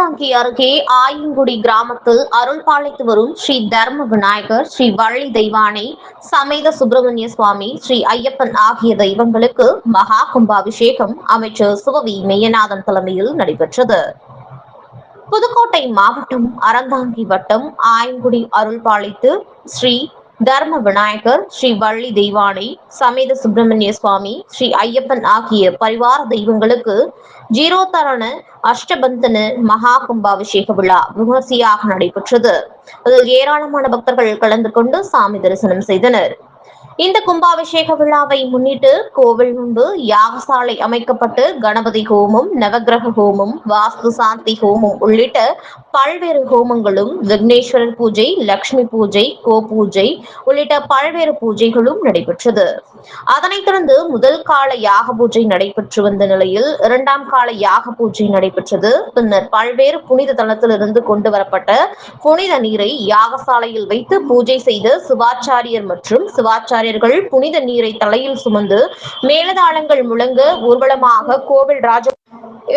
அறந்தாங்கி அருகே ஆயங்குடி கிராமத்தில் அருள் பாலித்து வரும் ஸ்ரீ தர்ம விநாயகர் ஸ்ரீ வள்ளி தெய்வானை சமேத சுப்பிரமணிய சுவாமி ஸ்ரீ ஐயப்பன் ஆகிய தெய்வங்களுக்கு மகா கும்பாபிஷேகம் அமைச்சர் சிவவி மெய்யநாதன் தலைமையில் நடைபெற்றது. புதுக்கோட்டை மாவட்டம் அறந்தாங்கி வட்டம் ஆயங்குடி அருள் பாலித்து ஸ்ரீ தர்ம விநாயகர் ஸ்ரீ வள்ளி தெய்வானை சமேத சுப்பிரமணிய சுவாமி ஸ்ரீ ஐயப்பன் ஆகிய பரிவார தெய்வங்களுக்கு ஜீரோத்தரண அஷ்டபந்தன மகா கும்பாபிஷேக விழா விமர்சையாக நடைபெற்றது. அதில் ஏராளமான பக்தர்கள் கலந்து கொண்டு சாமி தரிசனம் செய்தனர். இந்த கும்பாபிஷேக விழாவை முன்னிட்டு கோவில் முன்பு யாகசாலை அமைக்கப்பட்டு கணபதி ஹோமம் நவக்கிரக ஹோமம் வாஸ்து சாந்தி ஹோமம் உள்ளிட்ட பல்வேறு ஹோமங்களும் விக்னேஸ்வரர் பூஜை லக்ஷ்மி பூஜை கோ பூஜை உள்ளிட்ட பல்வேறு பூஜைகளும் நடைபெற்றது. அதனைத் தொடர்ந்து முதல் கால யாக பூஜை நடைபெற்று வந்த நிலையில் இரண்டாம் கால யாக பூஜை நடைபெற்றது. பின்னர் பல்வேறு புனித தலத்திலிருந்து கொண்டு வரப்பட்ட புனித நீரை யாகசாலையில் வைத்து பூஜை செய்த சிவாச்சாரியர் மற்றும் சிவாச்சாரியர்கள் புனித நீரை தலையில் சுமந்து மேலதாளங்கள் முழங்க ஊர்வலமாக கோவில் ராஜ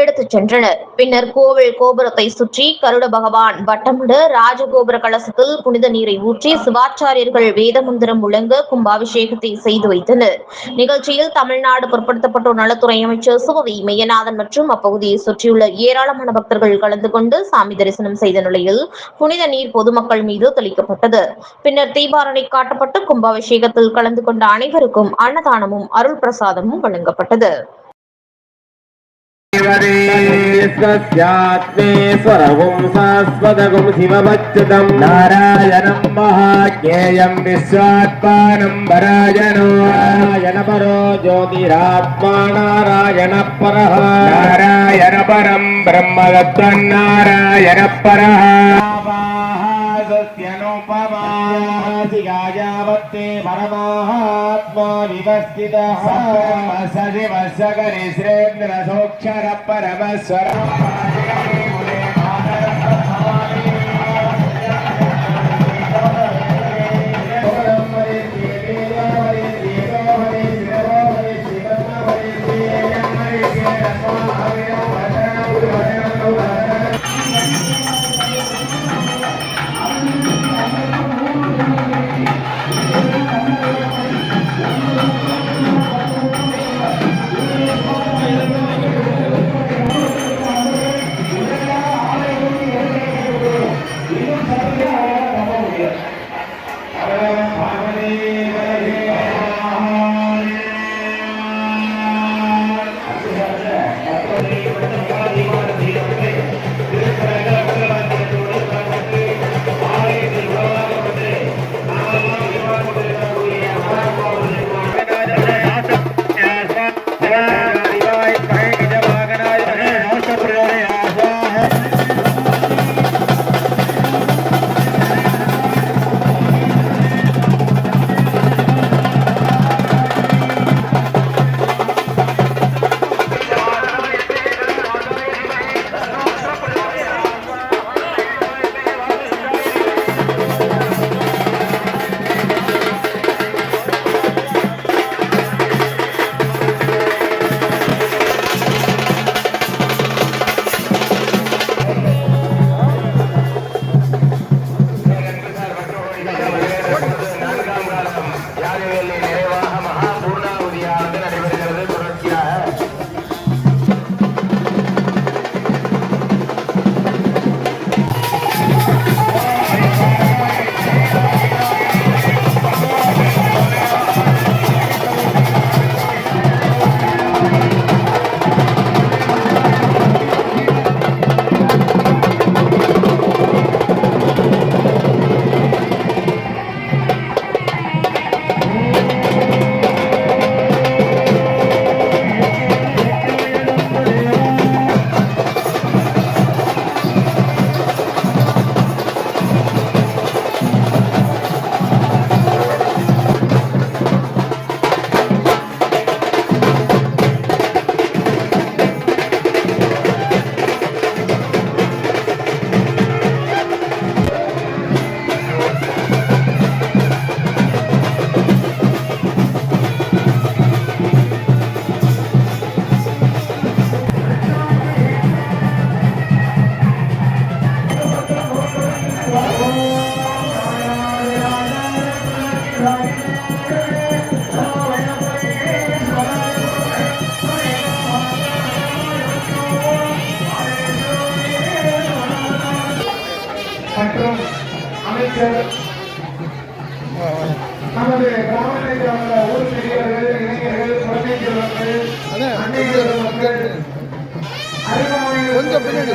எடுத்துச் சென்றனர். பின்னர் கோவில் கோபுரத்தை சுற்றி கருட பகவான் வட்டமிட ராஜகோபுர கலசத்தில் புனித நீரை ஊற்றி சிவாச்சாரியர்கள் வேதமந்திரம் முழங்க கும்பாபிஷேகத்தை செய்து வைத்தனர். நிகழ்ச்சியில் தமிழ்நாடு பிற்படுத்தப்பட்டோர் நலத்துறை அமைச்சர் சிவவி மெய்யநாதன் மற்றும் அப்பகுதியை சுற்றியுள்ள ஏராளமான பக்தர்கள் கலந்து கொண்டு சாமி தரிசனம் செய்த நிலையில் புனித நீர் பொதுமக்கள் மீது தெளிக்கப்பட்டது. பின்னர் தீபாரணை காட்டப்பட்டு கும்பாபிஷேகத்தில் கலந்து கொண்ட அனைவருக்கும் அன்னதானமும் அருள் பிரசாதமும் வழங்கப்பட்டது. స్వస్యాత్మేశ్వరగం శాశ్వతగం శివభచ్చతం నారాయణం మహాజ్ఞేయం విశ్వాత్మానం వరాయణో నారాయణ పరో జ్యోతిరాత్మా నారాయణ పర. నారాయణ పరం బ్రహ్మదత్తన్నారాయణ పర. సత్యనుపమా. యాయావత్తే పరమాత్మా వివస్థిత సదివ సగరి శ్రేంద్ర సోక్షర పరమస్వర அண்ணே கொஞ்சம் பின்னாடி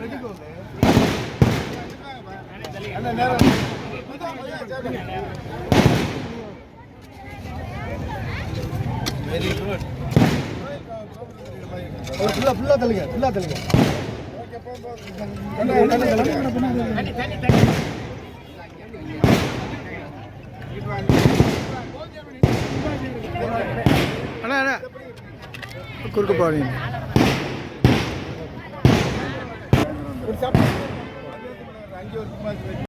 Very good ஃபுல்லாக ஃபுல்லாக தள்ளுங்க ஃபுல்லாக தள்ளுங்க அண்ணா அண்ணா. குறுக்க போறீங்க ஒரு சம்பளம் அஞ்சு வருஷமா